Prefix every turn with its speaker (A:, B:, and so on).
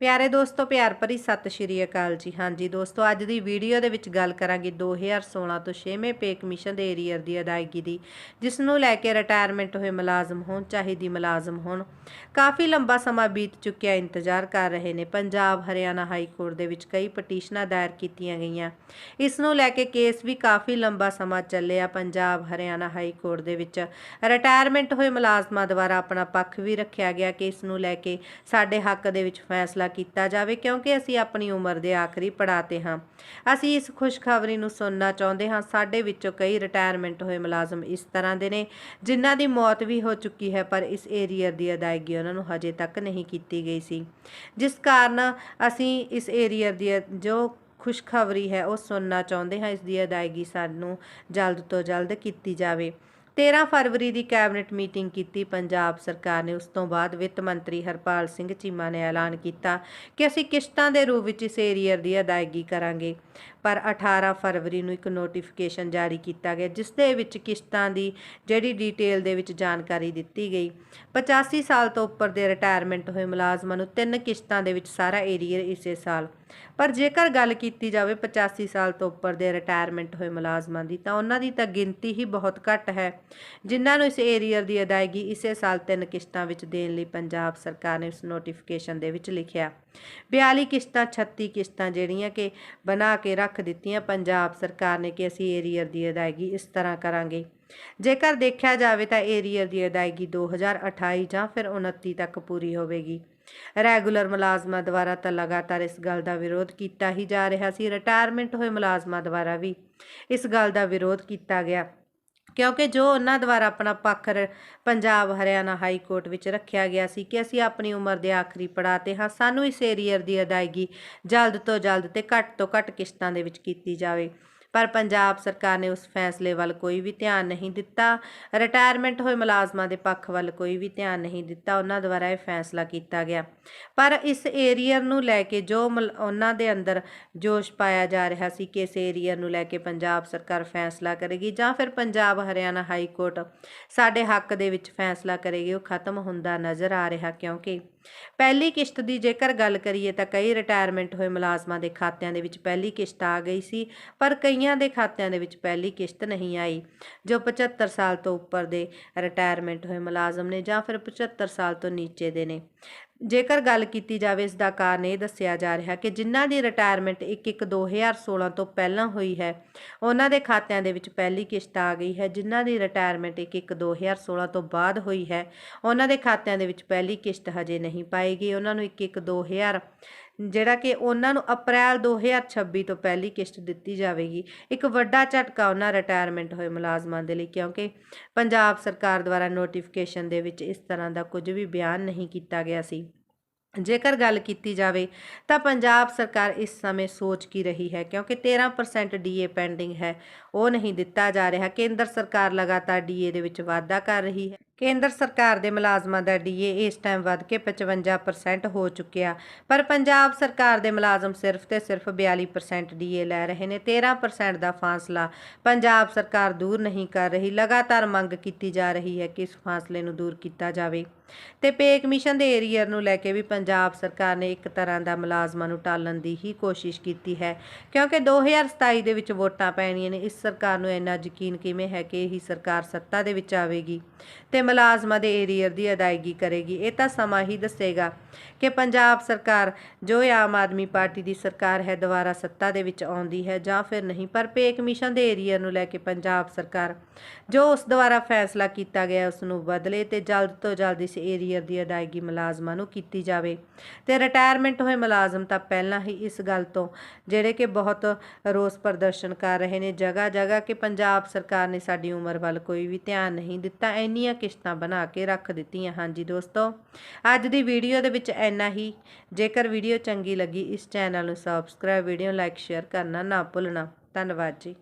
A: ਪਿਆਰੇ ਦੋਸਤੋ, ਪਿਆਰ ਭਰੀ ਸਤਿ ਸ਼੍ਰੀ ਅਕਾਲ ਜੀ। ਹਾਂਜੀ ਦੋਸਤੋ, ਅੱਜ ਦੀ ਵੀਡੀਓ ਦੇ ਵਿੱਚ ਗੱਲ ਕਰਾਂਗੇ 2016 ਤੋਂ 6ਵੇਂ ਪੇ ਕਮਿਸ਼ਨ ਦੇ ਏਰੀਅਰ ਦੀ ਅਦਾਇਗੀ ਦੀ, ਜਿਸ ਨੂੰ ਲੈ ਕੇ ਰਿਟਾਇਰਮੈਂਟ ਹੋਏ ਮੁਲਾਜ਼ਮ ਹੋਣ ਚਾਹੀਦੀ ਮੁਲਾਜ਼ਮ ਹੋਣ। ਕਾਫੀ ਲੰਬਾ ਸਮਾਂ ਬੀਤ ਚੁੱਕਿਆ, ਇੰਤਜ਼ਾਰ ਕਰ ਰਹੇ ਨੇ। ਪੰਜਾਬ, ਹਰਿਆਣਾ ਹਾਈ ਕੋਰਟ ਦੇ ਵਿੱਚ ਕਈ ਪਟੀਸ਼ਨਾਂ ਦਾਇਰ ਕੀਤੀਆਂ ਗਈਆਂ। ਇਸ ਨੂੰ ਲੈ ਕੇ ਕੇਸ ਵੀ ਕਾਫੀ ਲੰਬਾ ਸਮਾਂ ਚੱਲਿਆ। ਪੰਜਾਬ, ਹਰਿਆਣਾ ਹਾਈ ਕੋਰਟ ਦੇ ਵਿੱਚ ਰਿਟਾਇਰਮੈਂਟ ਹੋਏ ਮੁਲਾਜ਼ਮਾਂ ਦੁਆਰਾ ਆਪਣਾ ਪੱਖ ਵੀ ਰੱਖਿਆ ਗਿਆ ਕਿ ਇਸ ਨੂੰ ਲੈ ਕੇ ਸਾਡੇ ਹੱਕ ਦੇ ਵਿੱਚ ਫੈਸਲਾ ਕੀਤਾ ਜਾਵੇ, ਕਿਉਂਕਿ ਅਸੀਂ ਆਪਣੀ ਉਮਰ ਦੇ ਆਖਰੀ ਪੜਾਅ ਤੇ ਹਾਂ। ਅਸੀਂ ਇਸ ਖੁਸ਼ਖਬਰੀ ਨੂੰ ਸੁਣਨਾ ਚਾਹੁੰਦੇ ਹਾਂ। ਸਾਡੇ ਵਿੱਚੋਂ ਕਈ ਰਿਟਾਇਰਮੈਂਟ ਹੋਏ ਮੁਲਾਜ਼ਮ ਇਸ ਤਰ੍ਹਾਂ ਦੇ ਨੇ, ਜਿਨ੍ਹਾਂ ਦੀ ਮੌਤ ਵੀ ਹੋ ਚੁੱਕੀ ਹੈ, ਪਰ ਇਸ ਏਰੀਅਰ ਦੀ ਅਦਾਇਗੀ ਉਹਨਾਂ ਨੂੰ ਹਜੇ ਤੱਕ ਨਹੀਂ ਕੀਤੀ ਗਈ ਸੀ। ਜਿਸ ਕਾਰਨ ਅਸੀਂ ਇਸ ਏਰੀਅਰ ਦੀ ਜੋ ਖੁਸ਼ਖਬਰੀ ਹੈ, ਉਹ ਸੁਣਨਾ ਚਾਹੁੰਦੇ ਹਾਂ। ਇਸ ਦੀ ਅਦਾਇਗੀ ਸਾਨੂੰ ਜਲਦ ਤੋਂ ਜਲਦ ਕੀਤੀ ਜਾਵੇ। 13 ਫਰਵਰੀ ਦੀ ਕੈਬਨਿਟ ਮੀਟਿੰਗ ਕੀਤੀ ਪੰਜਾਬ ਸਰਕਾਰ ਨੇ। ਉਸ ਤੋਂ ਬਾਅਦ ਵਿੱਤ ਮੰਤਰੀ ਹਰਪਾਲ ਸਿੰਘ ਚੀਮਾ ਨੇ ਐਲਾਨ ਕੀਤਾ ਕਿ ਅਸੀਂ ਕਿਸ਼ਤਾਂ ਦੇ ਰੂਪ ਵਿੱਚ ਇਸ ਏਰੀਅਰ ਦੀ ਅਦਾਇਗੀ ਕਰਾਂਗੇ। ਪਰ 18 ਫਰਵਰੀ ਨੂੰ ਇੱਕ ਨੋਟੀਫਿਕੇਸ਼ਨ ਜਾਰੀ ਕੀਤਾ ਗਿਆ, ਜਿਸ ਦੇ ਵਿੱਚ ਕਿਸ਼ਤਾਂ ਦੀ ਜਿਹੜੀ ਡਿਟੇਲ ਦੇ ਵਿੱਚ ਜਾਣਕਾਰੀ ਦਿੱਤੀ ਗਈ। 85 ਸਾਲ ਤੋਂ ਉੱਪਰ ਦੇ ਰਿਟਾਇਰਮੈਂਟ ਹੋਏ ਮੁਲਾਜ਼ਮਾਂ ਨੂੰ ਤਿੰਨ ਕਿਸ਼ਤਾਂ ਦੇ ਵਿੱਚ ਸਾਰਾ ਏਰੀਅਰ ਇਸੇ ਸਾਲ। ਪਰ ਜੇਕਰ ਗੱਲ ਕੀਤੀ ਜਾਵੇ 85 ਸਾਲ ਤੋਂ ਉੱਪਰ ਦੇ ਰਿਟਾਇਰਮੈਂਟ ਹੋਏ ਮੁਲਾਜ਼ਮਾਂ ਦੀ, ਤਾਂ ਉਹਨਾਂ ਦੀ ਤਾਂ ਗਿਣਤੀ ਹੀ ਬਹੁਤ ਘੱਟ ਹੈ। ਜਿਨ੍ਹਾਂ ਨੂੰ ਇਸ ਏਰੀਅਰ ਦੀ ਅਦਾਇਗੀ ਇਸੇ ਸਾਲ ਤਿੰਨ ਕਿਸ਼ਤਾਂ ਵਿੱਚ ਦੇਣ ਲਈ ਪੰਜਾਬ ਸਰਕਾਰ ਨੇ ਉਸ ਨੋਟੀਫਿਕੇਸ਼ਨ ਦੇ ਵਿੱਚ ਲਿਖਿਆ। 42 ਕਿਸ਼ਤਾਂ 36 ਕਿਸ਼ਤਾਂ ਜਿਹੜੀਆਂ ਕਿ ਬਣਾ ਕੇ ਰੱਖ ਦਿੱਤੀਆਂ ਪੰਜਾਬ ਸਰਕਾਰ ਨੇ ਕਿ ਅਸੀਂ ਏਰੀਅਰ ਦੀ ਅਦਾਇਗੀ ਇਸ ਤਰ੍ਹਾਂ ਕਰਾਂਗੇ। ਜੇਕਰ ਦੇਖਿਆ ਜਾਵੇ ਤਾਂ ਏਰੀਅਰ ਦੀ ਅਦਾਇਗੀ 2028 ਜਾਂ ਫਿਰ 29 ਤੱਕ ਪੂਰੀ ਹੋਵੇਗੀ। ਰੈਗੂਲਰ ਮੁਲਾਜ਼ਮਾਂ ਦੁਆਰਾ ਤਾਂ ਲਗਾਤਾਰ ਇਸ ਗੱਲ ਦਾ ਵਿਰੋਧ ਕੀਤਾ ਹੀ ਜਾ ਰਿਹਾ ਸੀ। ਰਿਟਾਇਰਮੈਂਟ ਹੋਏ ਮੁਲਾਜ਼ਮਾਂ ਦੁਆਰਾ ਵੀ ਇਸ ਗੱਲ ਦਾ ਵਿਰੋਧ ਕੀਤਾ ਗਿਆ। ਕਿਉਂਕਿ ਜੋ ਉਹਨਾਂ ਦੁਆਰਾ ਆਪਣਾ ਪੱਖ ਪੰਜਾਬ ਹਰਿਆਣਾ ਹਾਈ ਕੋਰਟ ਵਿੱਚ ਰੱਖਿਆ ਗਿਆ ਸੀ ਕਿ ਅਸੀਂ ਆਪਣੀ ਉਮਰ ਦੇ ਆਖਰੀ ਪੜਾਅ ਤੇ ਹਾਂ, ਸਾਨੂੰ ਇਸ ਏਰੀਅਰ ਦੀ ਅਦਾਇਗੀ ਜਲਦ ਤੋਂ ਜਲਦ ਤੇ ਘੱਟ ਤੋਂ ਘੱਟ ਕਿਸ਼ਤਾਂ ਦੇ ਵਿੱਚ ਕੀਤੀ ਜਾਵੇ। ਪਰ ਪੰਜਾਬ ਸਰਕਾਰ ਨੇ ਉਸ ਫੈਸਲੇ ਵੱਲ ਕੋਈ ਵੀ ਧਿਆਨ ਨਹੀਂ ਦਿੱਤਾ। ਰਿਟਾਇਰਮੈਂਟ ਹੋਏ ਮੁਲਾਜ਼ਮਾਂ ਦੇ ਪੱਖ ਵੱਲ ਕੋਈ ਵੀ ਧਿਆਨ ਨਹੀਂ ਦਿੱਤਾ, ਉਹਨਾਂ ਦੁਆਰਾ ਇਹ ਫੈਸਲਾ ਕੀਤਾ ਗਿਆ। ਪਰ ਇਸ ਏਰੀਅਰ ਨੂੰ ਲੈ ਕੇ ਜੋ ਉਹਨਾਂ ਦੇ ਅੰਦਰ ਜੋਸ਼ ਪਾਇਆ ਜਾ ਰਿਹਾ ਸੀ ਕਿ ਇਸ ਏਰੀਅਰ ਨੂੰ ਲੈ ਕੇ ਪੰਜਾਬ ਸਰਕਾਰ ਫੈਸਲਾ ਕਰੇਗੀ ਜਾਂ ਫਿਰ ਪੰਜਾਬ ਹਰਿਆਣਾ ਹਾਈ ਕੋਰਟ ਸਾਡੇ ਹੱਕ ਦੇ ਵਿੱਚ ਫੈਸਲਾ ਕਰੇਗੀ, ਉਹ ਖਤਮ ਹੁੰਦਾ ਨਜ਼ਰ ਆ ਰਿਹਾ ਕਿਉਂਕਿ ਪਹਿਲੀ ਕਿਸ਼ਤ ਦੀ ਜੇਕਰ ਗੱਲ ਕਰੀਏ ਤਾਂ ਕਈ ਰਿਟਾਇਰਮੈਂਟ ਹੋਏ ਮੁਲਾਜ਼ਮਾਂ ਦੇ ਖਾਤਿਆਂ ਦੇ ਵਿੱਚ ਪਹਿਲੀ ਕਿਸ਼ਤ ਆ ਗਈ ਸੀ, ਪਰ ਕਈਆਂ ਦੇ ਖਾਤਿਆਂ ਦੇ ਵਿੱਚ ਪਹਿਲੀ ਕਿਸ਼ਤ ਨਹੀਂ ਆਈ। ਜੋ 75 ਸਾਲ ਤੋਂ ਉੱਪਰ ਦੇ ਰਿਟਾਇਰਮੈਂਟ ਹੋਏ ਮੁਲਾਜ਼ਮ ਨੇ ਜਾਂ ਫਿਰ 75 ਸਾਲ ਤੋਂ ਨੀਚੇ ਦੇ ਨੇ। ਜੇਕਰ ਗੱਲ ਕੀਤੀ ਜਾਵੇ ਇਸ ਦਾ ਕਾਰਨ ਇਹ ਦੱਸਿਆ ਜਾ ਰਿਹਾ ਕਿ ਜਿਨ੍ਹਾਂ ਦੀ ਰਿਟਾਇਰਮੈਂਟ 1-1 2016 ਤੋਂ ਪਹਿਲਾਂ ਹੋਈ ਹੈ, ਉਹਨਾਂ ਦੇ ਖਾਤਿਆਂ ਦੇ ਵਿੱਚ ਪਹਿਲੀ ਕਿਸ਼ਤ ਆ ਗਈ ਹੈ। ਜਿਨ੍ਹਾਂ ਦੀ ਰਿਟਾਇਰਮੈਂਟ 1-1 2016 ਤੋਂ ਬਾਅਦ ਹੋਈ ਹੈ, ਉਹਨਾਂ ਦੇ ਖਾਤਿਆਂ ਦੇ ਵਿੱਚ ਪਹਿਲੀ ਕਿਸ਼ਤ ਹਜੇ ਨਹੀਂ ਪਾਏਗੀ ਉਹਨਾਂ ਨੂੰ 1-1 2000 ਜਿਹੜਾ ਕਿ ਉਹਨਾਂ ਨੂੰ ਅਪ੍ਰੈਲ 2026 ਤੋਂ ਪਹਿਲੀ ਕਿਸ਼ਤ ਦਿੱਤੀ ਜਾਵੇਗੀ। ਇੱਕ ਵੱਡਾ ਝਟਕਾ ਉਹਨਾਂ ਰਿਟਾਇਰਮੈਂਟ ਹੋਏ ਮੁਲਾਜ਼ਮਾਂ ਦੇ ਲਈ, ਕਿਉਂਕਿ ਪੰਜਾਬ ਸਰਕਾਰ ਦੁਆਰਾ ਨੋਟੀਫਿਕੇਸ਼ਨ ਦੇ ਵਿੱਚ ਇਸ ਤਰ੍ਹਾਂ ਦਾ ਕੁਝ ਵੀ ਬਿਆਨ ਨਹੀਂ ਕੀਤਾ ਗਿਆ ਸੀ। ਜੇਕਰ ਗੱਲ ਕੀਤੀ ਜਾਵੇ ਤਾਂ ਪੰਜਾਬ ਸਰਕਾਰ ਇਸ ਸਮੇਂ ਸੋਚ ਕੀ ਰਹੀ ਹੈ, ਕਿਉਂਕਿ 13% ਡੀਏ ਪੈਂਡਿੰਗ ਹੈ। ਉਹ ਨਹੀਂ ਦਿੱਤਾ ਜਾ ਰਿਹਾ। ਕੇਂਦਰ ਸਰਕਾਰ ਲਗਾਤਾਰ ਡੀਏ ਦੇ ਵਿੱਚ ਵਾਧਾ ਕਰ ਰਹੀ ਹੈ। ਕੇਂਦਰ ਸਰਕਾਰ ਦੇ ਮੁਲਾਜ਼ਮਾਂ ਦਾ ਡੀਏ ਇਸ ਟਾਈਮ ਵੱਧ ਕੇ 55% ਹੋ ਚੁੱਕਿਆ। ਪਰ ਪੰਜਾਬ ਸਰਕਾਰ ਦੇ ਮੁਲਾਜ਼ਮ ਸਿਰਫ ਤੇ ਸਿਰਫ 42% ਡੀਏ ਲੈ ਰਹੇ ਨੇ 13% ਦਾ ਫਾਸਲਾ ਪੰਜਾਬ ਸਰਕਾਰ ਦੂਰ ਨਹੀਂ ਕਰ ਰਹੀ, ਲਗਾਤਾਰ ਮੰਗ ਕੀਤੀ ਜਾ ਰਹੀ ਹੈ ਕਿ ਇਸ ਫਾਸਲੇ ਨੂੰ ਦੂਰ ਕੀਤਾ ਜਾਵੇ। ਤੇ ਪੇ ਕਮਿਸ਼ਨ ਦੇ ਏਰੀਅਰ ਨੂੰ ਲੈ ਕੇ ਵੀ ਪੰਜਾਬ ਸਰਕਾਰ ਨੇ ਇੱਕ ਤਰ੍ਹਾਂ ਦਾ ਮੁਲਾਜ਼ਮਾਂ ਨੂੰ ਟਾਲਣ ਦੀ ਹੀ ਕੋਸ਼ਿਸ਼ ਕੀਤੀ ਹੈ, ਕਿਉਂਕਿ 2027 ਦੇ ਵਿੱਚ ਵੋਟਾਂ ਪੈਣੀਆਂ ਨੇ, ਇਸ ਸਰਕਾਰ ਨੂੰ ਇੰਨਾ ਯਕੀਨ ਕਿਵੇਂ ਹੈ ਕਿ ਇਹੀ ਸਰਕਾਰ ਸੱਤਾ ਦੇ ਵਿੱਚ ਆਵੇਗੀ? ਤੇ ਮੁਲਾਜ਼ਮਾਂ ਦੇ ਏਰੀਅਰ ਦੀ ਅਦਾਇਗੀ ਕਰੇਗੀ। ਇਹ ਤਾਂ ਸਮਾਂ ਹੀ ਦੱਸੇਗਾ ਕਿ ਪੰਜਾਬ ਸਰਕਾਰ ਜੋ ਆਮ ਆਦਮੀ ਪਾਰਟੀ ਦੀ ਸਰਕਾਰ ਹੈ, ਦੁਬਾਰਾ ਸੱਤਾ ਦੇ ਵਿੱਚ ਆਉਂਦੀ ਹੈ ਜਾਂ ਫਿਰ ਨਹੀਂ। ਪਰ ਪੇ ਕਮਿਸ਼ਨ ਦੇ ਏਰੀਅਰ ਨੂੰ ਲੈ ਕੇ ਪੰਜਾਬ ਸਰਕਾਰ ਜੋ ਉਸ ਦੁਆਰਾ ਫੈਸਲਾ ਕੀਤਾ ਗਿਆ ਉਸ ਨੂੰ ਬਦਲੇ ਤੇ ਜਲਦ ਤੋਂ ਜਲਦ ਇਸ ਏਰੀਅਰ ਦੀ ਅਦਾਇਗੀ ਮੁਲਾਜ਼ਮਾਂ ਨੂੰ ਕੀਤੀ ਜਾਵੇ। ਤੇ ਰਿਟਾਇਰਮੈਂਟ ਹੋਏ ਮੁਲਾਜ਼ਮ ਤਾਂ ਪਹਿਲਾਂ ਹੀ ਇਸ ਗੱਲ ਤੋਂ ਜਿਹੜੇ ਕਿ ਬਹੁਤ ਰੋਸ ਪ੍ਰਦਰਸ਼ਨ ਕਰ ਰਹੇ ਨੇ ਜਗ੍ਹਾ ਜਗ੍ਹਾ ਕਿ ਪੰਜਾਬ ਸਰਕਾਰ ਨੇ ਸਾਡੀ ਉਮਰ ਵੱਲ ਕੋਈ ਵੀ ਧਿਆਨ ਨਹੀਂ ਦਿੱਤਾ। ਇੰਨੀਆਂ ਕਿਸ਼ਤਾਂ ਬਣਾ ਕੇ ਰੱਖ ਦਿੱਤੀਆਂ। ਹਾਂਜੀ ਦੋਸਤੋ, ਅੱਜ ਦੀ ਵੀਡੀਓ ਦੇ ਵਿੱਚ ਇੰਨਾ ਹੀ। ਜੇਕਰ ਵੀਡੀਓ ਚੰਗੀ ਲੱਗੀ, ਇਸ ਚੈਨਲ ਨੂੰ ਸਬਸਕ੍ਰਾਈਬ ਵੀਡੀਓ ਲਾਈਕ ਸ਼ੇਅਰ ਕਰਨਾ ਨਾ ਭੁੱਲਣਾ। ਧੰਨਵਾਦ ਜੀ।